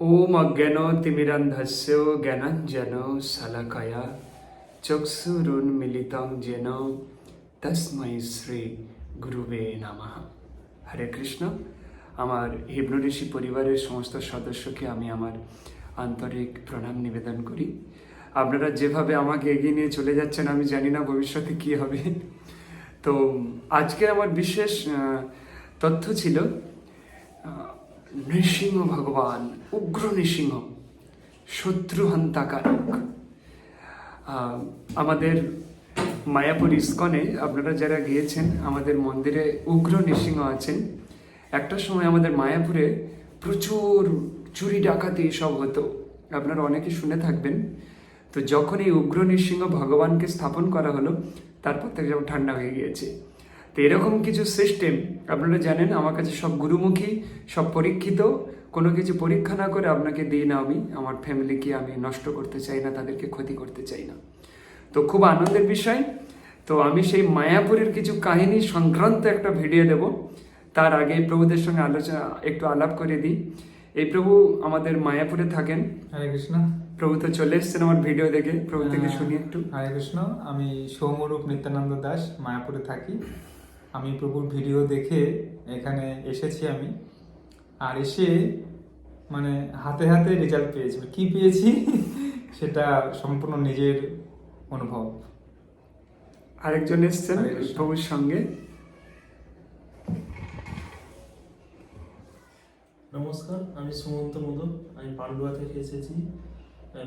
ওম অজ্ঞান তিমিরান্ধস্য জ্ঞানাঞ্জন শালাকায়া চক্ষুরুন্মিলিতং যেন তস্মৈ শ্রী গুরুবে নমঃ হরে কৃষ্ণ আমার হিব্রু ঋষি পরিবারের সমস্ত সদস্যকে আমি আমার আন্তরিক প্রণাম নিবেদন করি। আপনারা যেভাবে আমাকে এগিয়ে নিয়ে চলে যাচ্ছেন, আমি জানি না ভবিষ্যতে কি হবে। তো আজকে আমার বিশেষ তথ্য ছিল নৃসিংহ ভগবান, উগ্র নৃসিংহ শত্রুহন্তাকারক আমাদের মায়াপুর ইস্কনে আপনারা যারা গিয়েছেন, আমাদের মন্দিরে উগ্র নৃসিংহ আছেন। একটা সময় আমাদের মায়াপুরে প্রচুর চুরি ডাকাতি সব হতো। আপনারা অনেকে শুনে থাকবেন। তো যখন এই উগ্র নৃসিংহ ভগবানকে স্থাপন করা হলো, তারপর থেকে যেমন ঠান্ডা হয়ে গিয়েছে। তো এরকম কিছু সিস্টেম আপনারা জানেন আমার কাছে সব গুরুমুখী সব পরীক্ষিত। কোনো কিছু পরীক্ষা না করে আপনাকে দিই না আমি। আমার ফ্যামিলিকে আমি নষ্ট করতে চাই না তাদেরকে ক্ষতি করতে চাই না। তো খুব আনন্দের বিষয়। তো আমি সেই মায়াপুরের কিছু কাহিনী সংক্রান্ত একটা ভিডিও দেব। তার আগে প্রভুদের সঙ্গে আলোচনা একটু আলাপ করে দিই। এই প্রভু আমাদের মায়াপুরে থাকেন। হরে কৃষ্ণ। প্রভু তো চলে এসছেন আমার ভিডিও দেখে। প্রভু থেকে শুনি একটু। হরে কৃষ্ণ। আমি সৌমরূপ নিত্যানন্দ দাস মায়াপুরে থাকি। আমি প্রভুর ভিডিও দেখে এখানে এসেছি আমি। আর এসে মানে হাতে হাতে রেজাল্ট পেয়েছি। কি পেয়েছি? সেটা সম্পূর্ণ নিজের অনুভব। আরেকজন এসছেন প্রভুর সঙ্গে। নমস্কার আমি সুমন্ত মোদক আমি পান্ডুয়া থেকে এসেছি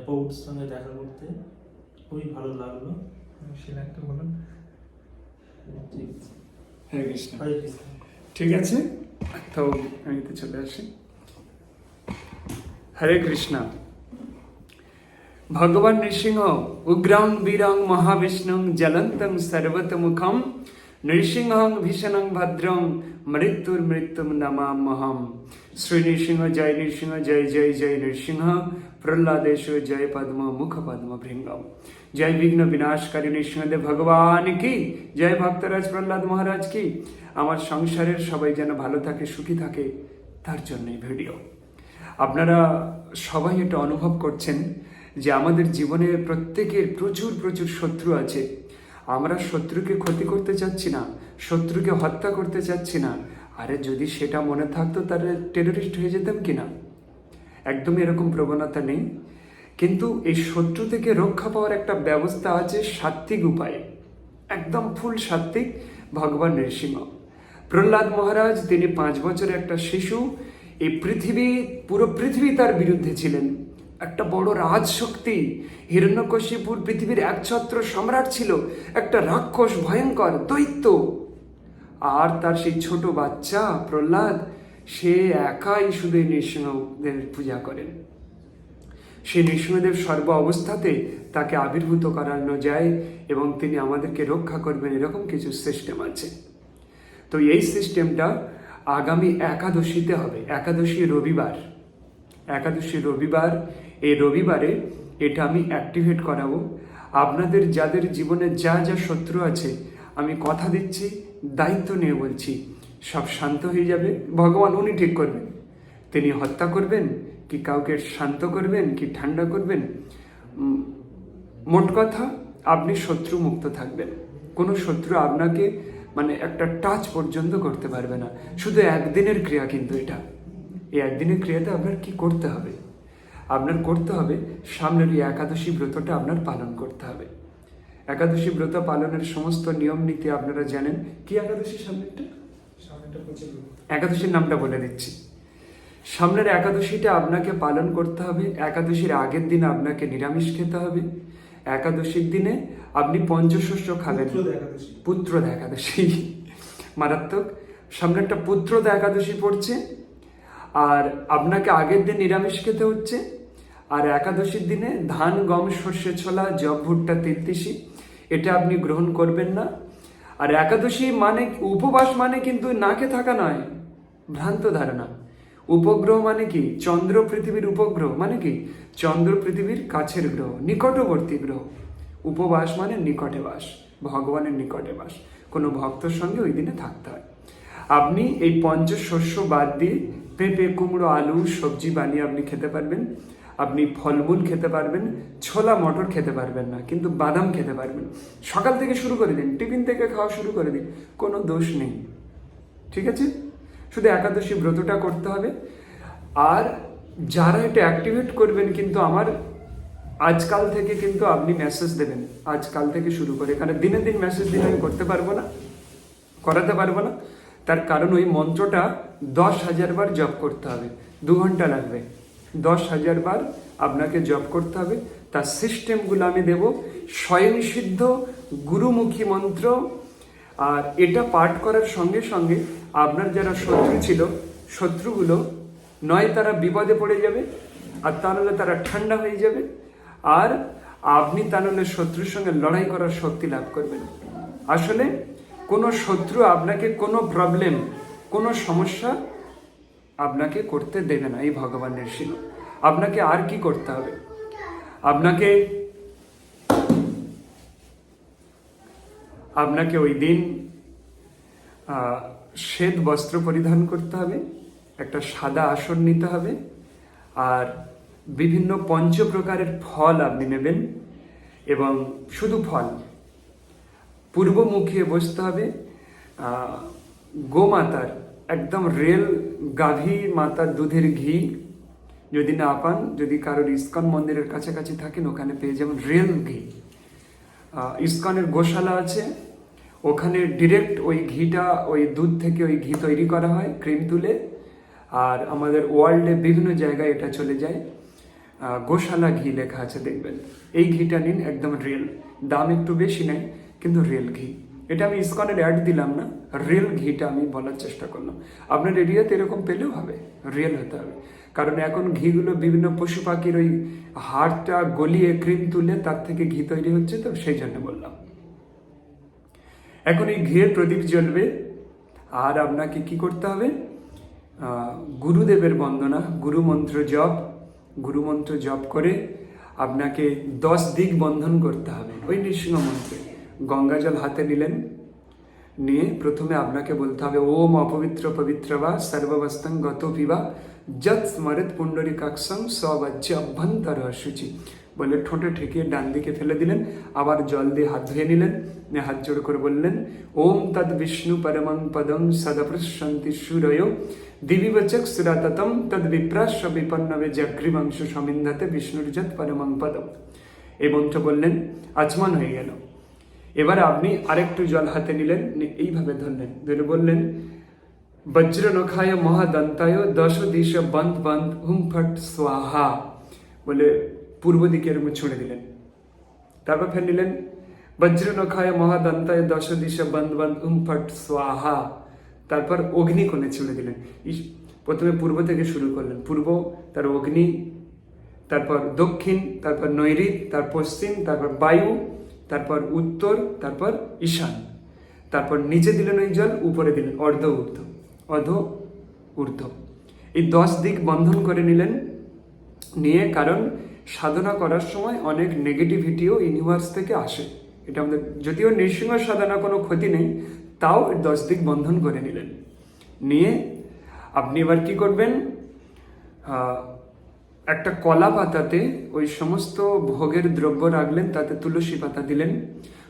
প্রভুর সঙ্গে দেখা করতে। খুবই ভালো লাগল। সেটা একটু বলুন। ঠিক আছে। হরে কৃষ্ণ ঠিক আছে? তো আমি তো চলে আসি। হরে কৃষ্ণ। ভগবান নৃসিংহ উগ্রং বীরং মহাবিষ্ণুং জ্বলন্তং সর্বতমুখম নৃসিংহং ভীষণং ভদ্রং মৃত্যুর মৃত্যুম নমামহম শ্রী নৃসিংহ জয় নৃসিংহ জয় জয় জয় নৃসিংহ প্রহ্লাদেশ জয় পদ্ম মুখ পদ্ম ভৃঙ্গম। জয় বিঘ্ন বিনাশকারী নৃসিংহদেব ভগবান কি জয় ভক্তরাজ প্রহ্লাদ মহারাজ কি আমার সংসারের সবাই যেন ভালো থাকে, সুখী থাকে, তার জন্যই ভিডিও। আপনারা সবাই এটা অনুভব করছেন যে আমাদের জীবনে প্রত্যেকের প্রচুর প্রচুর শত্রু আছে। আমরা শত্রুকে ক্ষতি করতে চাচ্ছি না, শত্রুকে হত্যা করতে চাচ্ছি না। আরে, যদি সেটা মনে থাকতো, তাহলে টেররিস্ট হয়ে যেতাম কি না একদমই এরকম প্রবণতা নেই। কিন্তু এই শত্রু থেকে রক্ষা পাওয়ার একটা ব্যবস্থা আছে সাত্বিক উপায়ে। একদম ফুল সাত্বিক ভগবান নৃসিংহ। প্রহ্লাদ মহারাজ, তিনি পাঁচ বছরের একটা শিশু, এই পৃথিবী, পুরো পৃথিবী তার বিরুদ্ধে ছিলেন। একটা বড় রাজশক্তি, হিরণ্যকশিপুর পৃথিবীর একছত্র সম্রাট ছিল, একটা রাক্ষস, ভয়ঙ্কর, দৈত্য। আর তার সেই ছোট বাচ্চা প্রহ্লাদ, সে একাই শুধু নৃসিংহদের পূজা করেন। সেই নৃসিংহদেব সর্ব অবস্থাতে তাকে আবির্ভূত করানো যায় এবং তিনি আমাদেরকে রক্ষা করবেন এরকম কিছু সিস্টেম আছে। তো এই সিস্টেমটা আগামী একাদশীতে হবে। একাদশী রবিবার। একাদশী রবিবার, এই রবিবারে এটা আমি অ্যাক্টিভেট করাবো। আপনাদের যাদের জীবনে যা যা শত্রু আছে, আমি কথা দিচ্ছি, দায়িত্ব নিয়ে বলছি। সব শান্ত হয়ে যাবে। ভগবান উনি ঠিক করবেন। তিনি হত্যা করবেন কি কাউকে শান্ত করবেন কি ঠান্ডা করবেন? মোট কথা আপনি শত্রু মুক্ত থাকবেন। কোনো শত্রু আপনাকে মানে একটা টাচ পর্যন্ত করতে পারবে না। শুধু একদিনের ক্রিয়া কিন্তু এটা। এই একদিনের ক্রিয়াতে আপনার কি করতে হবে? আপনার করতে হবে সামনের এই একাদশী ব্রতটা আপনার পালন করতে হবে। একাদশী ব্রত পালনের সমস্ত নিয়ম নীতি আপনারা জানেন। কি একাদশী সামনেরটা? একাদশীর নামটা বলে দিচ্ছি। সামনের একাদশীটা আপনাকে পালন করতে হবে একাদশীর আগের দিন আপনাকে নিরামিষ খেতে হবে। একাদশীর দিনে আপনি পঞ্চশস্য খাবেন। পুত্র একাদশী। মারাত্মক। সামনে একটা পুত্রদা একাদশী পড়ছে। আর আপনাকে আগের দিন নিরামিষ খেতে হচ্ছে। আর একাদশীর দিনে ধান গম সর্ষে ছোলা জব ভুট্টা তিরতিসি এটা আপনি গ্রহণ করবেন না। আর একাদশী মানে উপবাস মানে কিন্তু নাকে থাকা নয়। ভ্রান্ত ধারণা। উপগ্রহ মানে কি? চন্দ্র পৃথিবীর উপগ্রহ মানে কি? চন্দ্র পৃথিবীর কাছের গ্রহ, নিকটবর্তী গ্রহ। উপবাস মানে নিকটে বাস, ভগবানের নিকটে বাস। কোনো ভক্তর সঙ্গে ওই দিনে থাকতে হয়। আপনি এই পঞ্চশস্য বাদ দিয়ে পেঁপে, কুমড়ো, আলু, সবজি বানিয়ে আপনি খেতে পারবেন। আপনি ফলমূল খেতে পারবেন, ছোলা, মটর খেতে পারবেন না, কিন্তু বাদাম খেতে পারবেন। সকাল থেকে শুরু করে দিন, টিফিন থেকে খাওয়া শুরু করে দিন, কোনো দোষ নেই। ঠিক আছে? শুধু একাদশী ব্রতটা করতে হবে। আর যারা এটা অ্যাক্টিভেট করবেন কিন্তু আমার আজকাল থেকে কিন্তু আপনি মেসেজ দেবেন। আজকাল থেকে শুরু করে কারণ দিনে দিন মেসেজ দিলে আমি করতে পারব না, করাতে পারব না। তার কারণ ওই মন্ত্রটা দশ হাজার বার জপ করতে হবে, দু ঘণ্টা লাগবে। দশ হাজার বার আপনাকে জপ করতে হবে। তার সিস্টেমগুলো আমি দেব। স্বয়ংসিদ্ধ গুরুমুখী মন্ত্র আর এটা পাঠ করার সঙ্গে সঙ্গে আপনার যারা শত্রু ছিল, শত্রুগুলো নয় তারা বিপদে পড়ে যাবে, আর তা নাহলে তারা ঠান্ডা হয়ে যাবে, আর আপনি তা নাহলে শত্রুর সঙ্গে লড়াই করার শক্তি লাভ করবেন। আসলে কোনো শত্রু আপনাকে কোনো প্রবলেম কোনো সমস্যা আপনাকে করতে দেবে না, এই ভগবানের শিল। আপনাকে আর কি করতে হবে? আপনাকে আপনাকে ওই দিন শ্বেত বস্ত্র পরিধান করতে হবে, একটা সাদা আসন নিতে হবে, আর বিভিন্ন পঞ্চ প্রকারের ফল আপনি নেবেন এবং শুধু ফল পূর্ব মুখে বসতে হবে গোমাতার, একদম রেল গাভী মাতার দুধের ঘি যদি না পান, যদি কারোর ইস্কন মন্দিরের কাছাকাছি থাকেন, ওখানে পেয়ে যাবেন রেল ঘি। ইস্কনের গোশালা আছে ওখানে ডিরেক্ট ওই ঘিটা, ওই দুধ থেকে ওই ঘি তৈরি করা হয় ক্রিম তুলে। আর আমাদের ওয়ার্ল্ডে বিভিন্ন জায়গায় এটা চলে যায়। গোশালা ঘি লেখা আছে, দেখবেন। এই ঘিটা নিন, একদম রিয়েল দাম একটু বেশি নেয়, কিন্তু রিয়েল ঘি। এটা আমি ইস্কনের অ্যাড দিলাম না রিয়েল ঘিটা আমি বলার চেষ্টা করলাম। আপনার এরিয়াতে এরকম পেলেও হবে রিয়েল হতে হবে। কারণ এখন ঘিগুলো বিভিন্ন পশু পাখির ওই হাড়টা গলিয়ে ক্রিম তুলে তার থেকে ঘি তৈরি হচ্ছে তো, সেই জন্য বললাম। এখন এই ঘিয়ের প্রদীপ জ্বলবে। আর আপনাকে কি করতে হবে? গুরুদেবের বন্দনা, গুরুমন্ত্র জপ গুরুমন্ত্র জপ করে আপনাকে দশ দিক বন্ধন করতে হবে। ওই নৃসিংহ মন্ত্রে। গঙ্গা জল হাতে নিলেন, নিয়ে প্রথমে আপনাকে বলতে হবে, ওম অপবিত্র পবিত্র বা সর্ববস্তং গত পিবা যত স্মরত পুণ্ডরিকাক্ষম সবাচ্য অভ্যন্তর শুচি বলে ঠোঁটে ঠেকিয়ে ডান দিকে ফেলে দিলেন, আবার জল দিয়ে হাত ধুয়ে নিলেন হাত জোড় করে বললেন, ওম তদ বিষ্ণু পরমং পদং সদপৃশন্তি সুরয় দিবিবচক সুরাততম তদ বিপ্রাশ্য বিপন্নবে জগ্রিমাংশ সমিন্ধাতে বিষ্ণুর যত পরমং পদম। এই মন্ত্র বললেন, আচমন হয়ে গেল। এবার আপনি আরেকটু জল হাতে নিলেন এইভাবে ধরলেন, ধরে বললেন বজ্র নখায় মহাদন্তায় দশ দিশ বন্ধ বন্ধ হুম ফট স্বাহা। বলে পূর্ব দিকের মুখ ছুঁড়ে দিলেন। তারপর ফের নিলেন বজ্র নখায় মহাদন্তায় দশ দিশ বন্ধ বন্ধ ফট স্বাহা। তারপর অগ্নি কোণে ছুঁড়ে দিলেন। প্রথমে পূর্ব থেকে শুরু করলেন। পূর্ব, তার অগ্নি, তারপর দক্ষিণ, তারপর নৈরিত তার পশ্চিম, তারপর বায়ু, তারপর উত্তর, তারপর ঈশান। তারপর নিচে দিলেন ওই জল, উপরে দিলেন অর্ধ ঊর্ধ্ব অর্ধ ঊর্ধ্ব। এই দশ দিক বন্ধন করে নিলেন। নিয়ে কারণ সাধনা করার সময় অনেক নেগেটিভিটিও ইউনিভার্স থেকে আসে। এটা আমাদের যদিও নৃসিংহ সাধনা কোনো ক্ষতি নেই, তাও দশ দিক বন্ধন করে নিলেন। নিয়ে আপনি এবার কি করবেন? একটা কলা পাতাতে ওই সমস্ত ভোগের দ্রব্য রাখলেন, তাতে তুলসী পাতা দিলেন।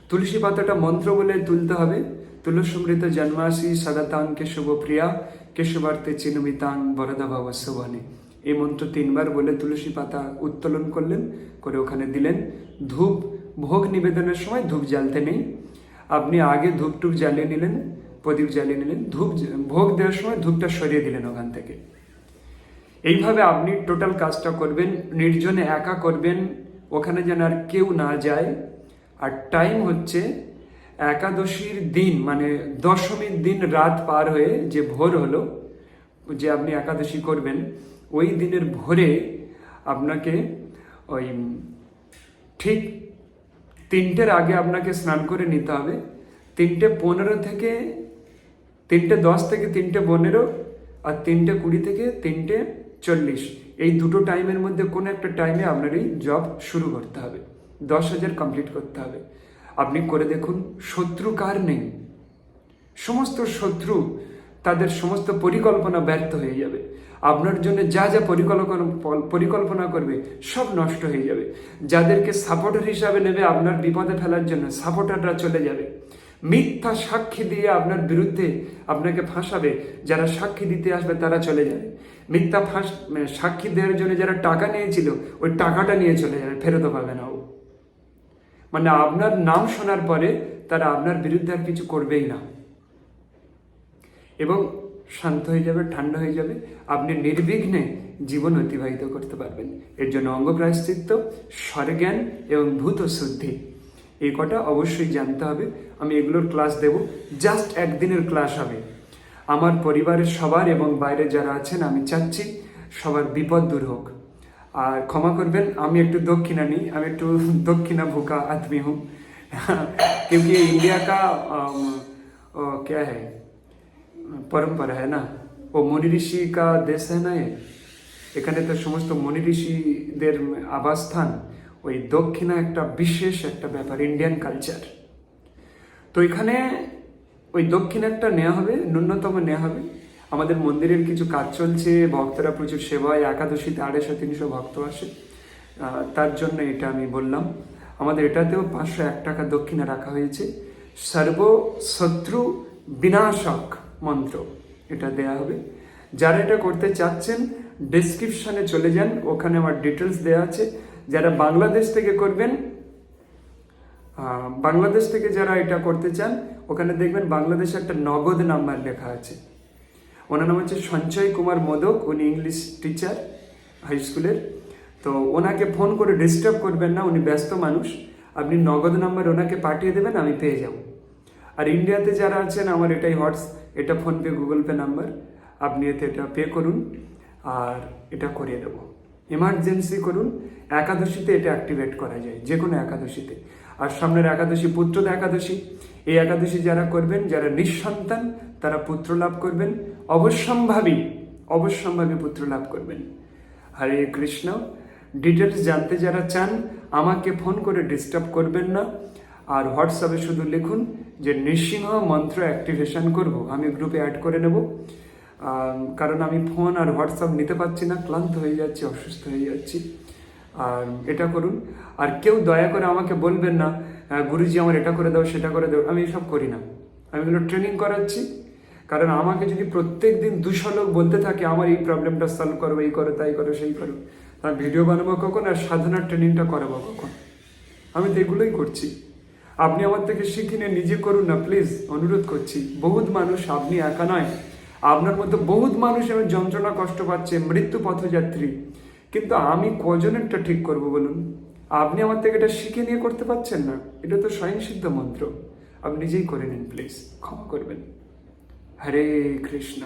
তুলসী পাতাটা মন্ত্র বলে তুলতে হবে। তুলসমৃত জন্মাসি সদাতাং কেশব প্রিয়া কেশবার্তে চিনমিতাং বরদা বাবা শোভনে এই মন্ত্র তিনবার বলে তুলসী পাতা উত্তোলন করলেন, করে ওখানে দিলেন। ধূপ, ভোগ নিবেদনের সময় ধূপ জ্বালতে নেই। আপনি আগে ধূপ টুপ জ্বালিয়ে নিলেন, প্রদীপ জ্বালিয়ে নিলেন, ধূপ ভোগ দেওয়ার সময় ধূপটা সরিয়ে দিলেন ওখান থেকে। এইভাবে আপনি টোটাল কাজটা করবেন, নির্জনে একা করবেন, ওখানে যেন আর কেউ না যায়। আর টাইম হচ্ছে একাদশীর দিন মানে দশমীর দিন রাত পার হয়ে যে ভোর হলো, যে আপনি একাদশী করবেন ওই দিনের ভোরে আপনাকে ওই ঠিক তিনটের আগে আপনাকে স্নান করে নিতে হবে। তিনটে পনেরো থেকে তিনটে দশ থেকে তিনটে পনেরো আর তিনটে কুড়ি থেকে তিনটে চল্লিশ। এই দুটো টাইমের মধ্যে কোনো একটা টাইমে আপনার এই জব শুরু করতে হবে। দশ হাজার কমপ্লিট করতে হবে। আপনি করে দেখুন, শত্রু কার নেই? সমস্ত শত্রু তাদের সমস্ত পরিকল্পনা ব্যর্থ হয়ে যাবে। আপনার জন্য যা যা পরিকল্পনা পরিকল্পনা করবে, সব নষ্ট হয়ে যাবে। যাদেরকে সাপোর্টার হিসাবে নেবে, আপনার বিপদে ফেলার জন্য সাপোর্টাররা চলে যাবে। মিথ্যা সাক্ষী দিয়ে আপনার বিরুদ্ধে আপনাকে ফাঁসাবে, যারা সাক্ষী দিতে আসবে তারা চলে যাবে। মিথ্যা ফাঁস মানে সাক্ষী দেওয়ার জন্য যারা টাকা নিয়েছিল, ওই টাকাটা নিয়ে চলে যাবে, ফেরত পাবে না ও। মানে আপনার নাম শোনার পরে তারা আপনার বিরুদ্ধে আর কিছু করবেই না। এবং শান্ত হয়ে যাবে ঠান্ডা হয়ে যাবে আপনি নির্বিঘ্নে জীবন অতিবাহিত করতে পারবেন এর জন্য অঙ্গ প্রায়শ্চিত্ত স্বরজ্ঞান এবং ভূত শুদ্ধি এই কটা অবশ্যই জানতে হবে আমি এগুলোর ক্লাস দেব জাস্ট একদিনের ক্লাস হবে আমার পরিবারের সবার এবং বাইরে যারা আছেন আমি চাচ্ছি সবার বিপদ দূর হোক আর ক্ষমা করবেন আমি একটু দক্ষিণা নিই আমি একটু दक्षिणा भूखा आदमी हूँ क्योंकि इंडिया का अम, अ, क्या है পরম্পরা है না ও মনি ঋষি কা দেশ হ্যাঁ না এখানে তো সমস্ত মনি ঋষিদের আবাসস্থান ওই দক্ষিণা একটা বিশেষ একটা ব্যাপার ইন্ডিয়ান কালচার তো এখানে ওই দক্ষিণ একটা নেওয়া হবে ন্যূনতম নেওয়া হবে আমাদের মন্দিরের কিছু কাজ চলছে, ভক্তরা প্রচুর সেবায় একাদশীতে আড়াইশো তিনশো ভক্ত আসে। তার জন্য এটা আমি বললাম। আমাদের এটাতেও পাঁচশো এক টাকা দক্ষিণা রাখা হয়েছে। সর্বশত্রু বিনাশক। মন্ত্র। এটা দেয়া হবে। যারা এটা করতে চাচ্ছেন ডেসক্রিপশনে চলে যান। ওখানে আমার ডিটেলস দেওয়া আছে। যারা বাংলাদেশ থেকে করবেন বাংলাদেশ থেকে যারা এটা করতে চান, ওখানে দেখবেন বাংলাদেশে একটা নগদ নাম্বার লেখা আছে। ওনার নাম হচ্ছে সঞ্চয় কুমার মোদক। উনি ইংলিশ টিচার হাই স্কুলের তো ওনাকে ফোন করে ডিস্টার্ব করবেন না। উনি ব্যস্ত মানুষ। আপনি নগদ নাম্বার ওনাকে পাঠিয়ে দেবেন, আমি পেয়ে যাব। আর ইন্ডিয়াতে যারা আছেন, আমার এটাই হোয়াটস এটা ফোনপে, গুগল পে নাম্বার। আপনি এতে এটা পে করুন আর এটা করিয়ে দেবো। এমার্জেন্সি করুন, একাদশীতে এটা অ্যাক্টিভেট করা যায় যে কোনো একাদশীতে। আর সামনের একাদশী পুত্রদা একাদশী, এই একাদশী যারা করবেন, যারা নিঃসন্তান, তারা পুত্র লাভ করবেন। অবশ্যম্ভাবী অবশ্যম্ভাবী পুত্র লাভ করবেন। হরে কৃষ্ণ। ডিটেলস জানতে যারা চান, আমাকে ফোন করে ডিস্টার্ব করবেন না। আর হোয়াটসঅ্যাপে শুধু লিখুন যে নৃসিংহ মন্ত্র অ্যাক্টিভেশন করব আমি গ্রুপে অ্যাড করে নেব। আম, কারণ আমি ফোন আর হোয়াটসঅ্যাপ নিতে পারছি না ক্লান্ত হয়ে যাচ্ছি অসুস্থ হয়ে যাচ্ছি। আর এটা করুন। আর কেউ দয়া করে আমাকে বলবেন না গুরুজি আমার এটা করে দাও সেটা করে দাও আমি এসব করি না। আমি এগুলো ট্রেনিং করাচ্ছি। কারণ আমাকে যদি প্রত্যেক দিন দুশো লোক বলতে থাকে আমার এই প্রবলেমটা সলভ করো এই করো তাই করো সেই করো তার ভিডিও বানাবো কখন আর সাধনার ট্রেনিংটা করাবো কখন? আমি তো এগুলোই করছি। আপনি আমার থেকে শিখে নিয়ে নিজে করুন না প্লিজ অনুরোধ করছি। বহুত মানুষ, আপনি একা নয়। আপনার মতো বহুত মানুষ এবার যন্ত্রণা কষ্ট পাচ্ছে, মৃত্যু পথযাত্রী। কিন্তু আমি কজনেরটা ঠিক করব বলুন? আপনি আমার থেকে এটা শিখে নিয়ে করতে পারছেন না? এটা তো স্বয়ংসিদ্ধ মন্ত্র। আপনি নিজেই করে নিন প্লিজ ক্ষমা করবেন। হরে কৃষ্ণ।